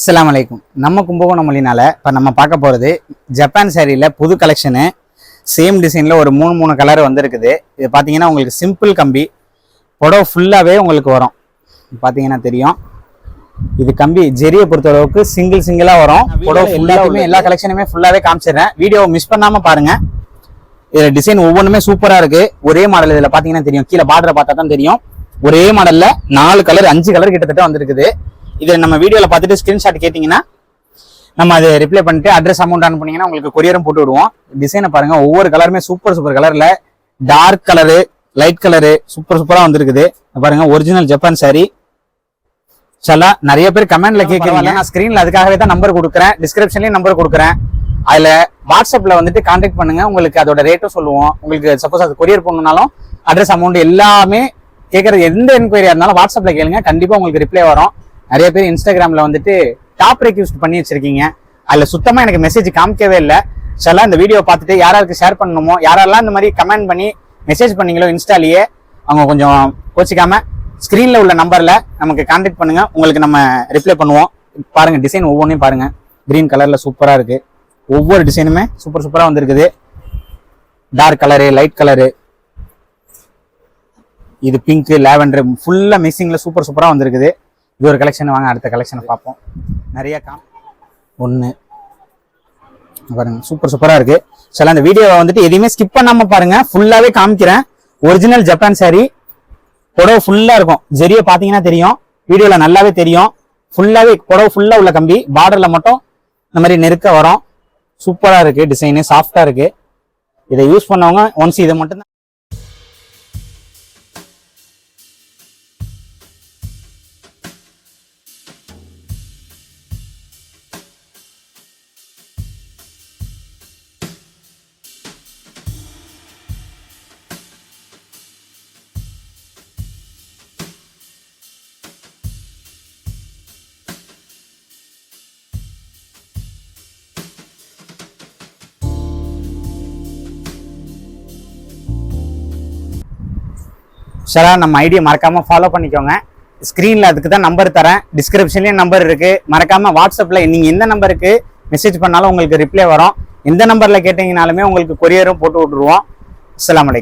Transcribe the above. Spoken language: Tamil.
அஸ்ஸலாமு அலைக்கும். நம்ம கும்பகோணம் மொழினால இப்போ நம்ம பார்க்க போகிறது ஜப்பான் சாரியில் புது கலெக்ஷனு சேம் டிசைனில் ஒரு மூணு மூணு கலர் வந்திருக்குது. இது பார்த்தீங்கன்னா உங்களுக்கு சிம்பிள் கம்பி புடவை ஃபுல்லாகவே உங்களுக்கு வரும். பார்த்தீங்கன்னா தெரியும். இது கம்பி ஜெரியை பொறுத்தளவுக்கு சிங்கிள் சிங்கிளாக வரும். புடவை ஃபுல்லாகவே எல்லா கலெக்ஷனுமே ஃபுல்லாகவே காமிச்சிடுறேன். வீடியோ மிஸ் பண்ணாமல் பாருங்கள் இதில் டிசைன் ஒவ்வொன்றுமே சூப்பராக இருக்குது ஒரே மாடல் இதில் பார்த்தீங்கன்னா தெரியும். கீழே பார்டரை பார்த்தா தான் தெரியும். ஒரே மாடலில் நாலு கலர் அஞ்சு கலர் கிட்டத்தட்ட வந்திருக்குது. இது நம்ம வீடியோவில் பார்த்துட்டு ஸ்க்ரீன்ஷாட் கேட்டிங்கன்னா நம்ம அதை ரிப்ளை பண்ணிட்டு அட்ரஸ் அமௌண்ட் அனுப்புனீங்கன்னா உங்களுக்கு கொரியரும் போட்டு விடுவோம். டிசைனை பாருங்க ஒவ்வொரு கலருமே சூப்பர் சூப்பர் கலர்ல dark colour light colour super சூப்பரா வந்திருக்குது. பாருங்க ஒரிஜினல் ஜப்பான் saree. சலா நிறைய பேர் கமெண்ட்ல கேட்கறீங்க நான் ஸ்கிரீன்ல அதுக்காகவே தான் நம்பர் கொடுக்குறேன். டிஸ்கிரிப்ஷன்லயும் நம்பர் கொடுக்குறேன். அதுல வாட்ஸ்அப்ல வந்துட்டு கான்டாக்ட் பண்ணுங்க. உங்களுக்கு அதோட ரேட்டும் சொல்லுவோம். உங்களுக்கு சப்போஸ் அது கொரியர் பண்ணணும்னாலும் அட்ரஸ் அமௌண்ட் எல்லாமே கேட்கறது எந்த என்கொயரியா இருந்தாலும் வாட்ஸ்அப்ல கேளுங்க. கண்டிப்பா உங்களுக்கு ரிப்ளை வரும். நிறைய பேர் இன்ஸ்டாகிராமில் வந்துட்டு டாப் ரெக்யூஸ்ட் பண்ணி வச்சிருக்கீங்க. அதில் சுத்தமாக எனக்கு மெசேஜ் காமிக்கவே இல்லை. சில இந்த வீடியோ பார்த்துட்டு யாராருக்கு ஷேர் பண்ணணுமோ யாரெல்லாம் இந்த மாதிரி கமெண்ட் பண்ணி மெசேஜ் பண்ணீங்களோ இன்ஸ்டாலேயே அவங்க கொஞ்சம் கோச்சிக்காமல் ஸ்க்ரீனில் உள்ள நம்பரில் நமக்கு கான்டாக்ட் பண்ணுங்கள் உங்களுக்கு நம்ம ரிப்ளை பண்ணுவோம். பாருங்கள் டிசைன் ஒவ்வொன்றையும் பாருங்கள் க்ரீன் கலரில் சூப்பராக இருக்குது ஒவ்வொரு டிசைனுமே சூப்பர் சூப்பராக வந்திருக்குது. டார்க் கலரு லைட் கலரு இது பிங்க் லேவண்டர் ஃபுல்லாக மிக்சிங்ல சூப்பர் சூப்பராக வந்திருக்குது. இது ஒரு கலெக்ஷன் வாங்க அடுத்த கலெக்ஷனை பார்ப்போம். நிறைய காம். ஒன்று பாருங்க சூப்பர் சூப்பராக இருக்கு. சில அந்த வீடியோவை வந்துட்டு எதையுமே ஸ்கிப் பண்ணாமல் பாருங்க. ஃபுல்லாகவே காமிக்கிறேன். Original Japan saree. புடவை ஃபுல்லாக இருக்கும். ஜெரிய பார்த்தீங்கன்னா தெரியும். வீடியோவில் நல்லாவே தெரியும். ஃபுல்லாகவே புடவை ஃபுல்லாக உள்ள கம்பி. பார்டரில் மட்டும் இந்த மாதிரி நெருக்க வரும். சூப்பராக இருக்குது டிசைனு சாஃப்டாக இருக்குது இதை யூஸ் பண்ணவங்க ஒன்ஸ் இதை மட்டும் ஷரா நம்ம ஐடியை மறக்காமல் ஃபாலோ பண்ணிக்கோங்க. ஸ்க்ரீனில் அதுக்கு தான் நம்பர் தரேன். டிஸ்கிரிப்ஷன்லேயும் நம்பர் இருக்குது மறக்காமல் வாட்ஸ்அப்பில் நீங்கள் எந்த நம்பருக்கு மெசேஜ் பண்ணாலும் உங்களுக்கு ரிப்ளை வரும். எந்த நம்பரில் கேட்டிங்கனாலுமே உங்களுக்கு கொரியரும் போட்டு விட்ருவோம் அஸ்ஸலாமு வலைக்கம்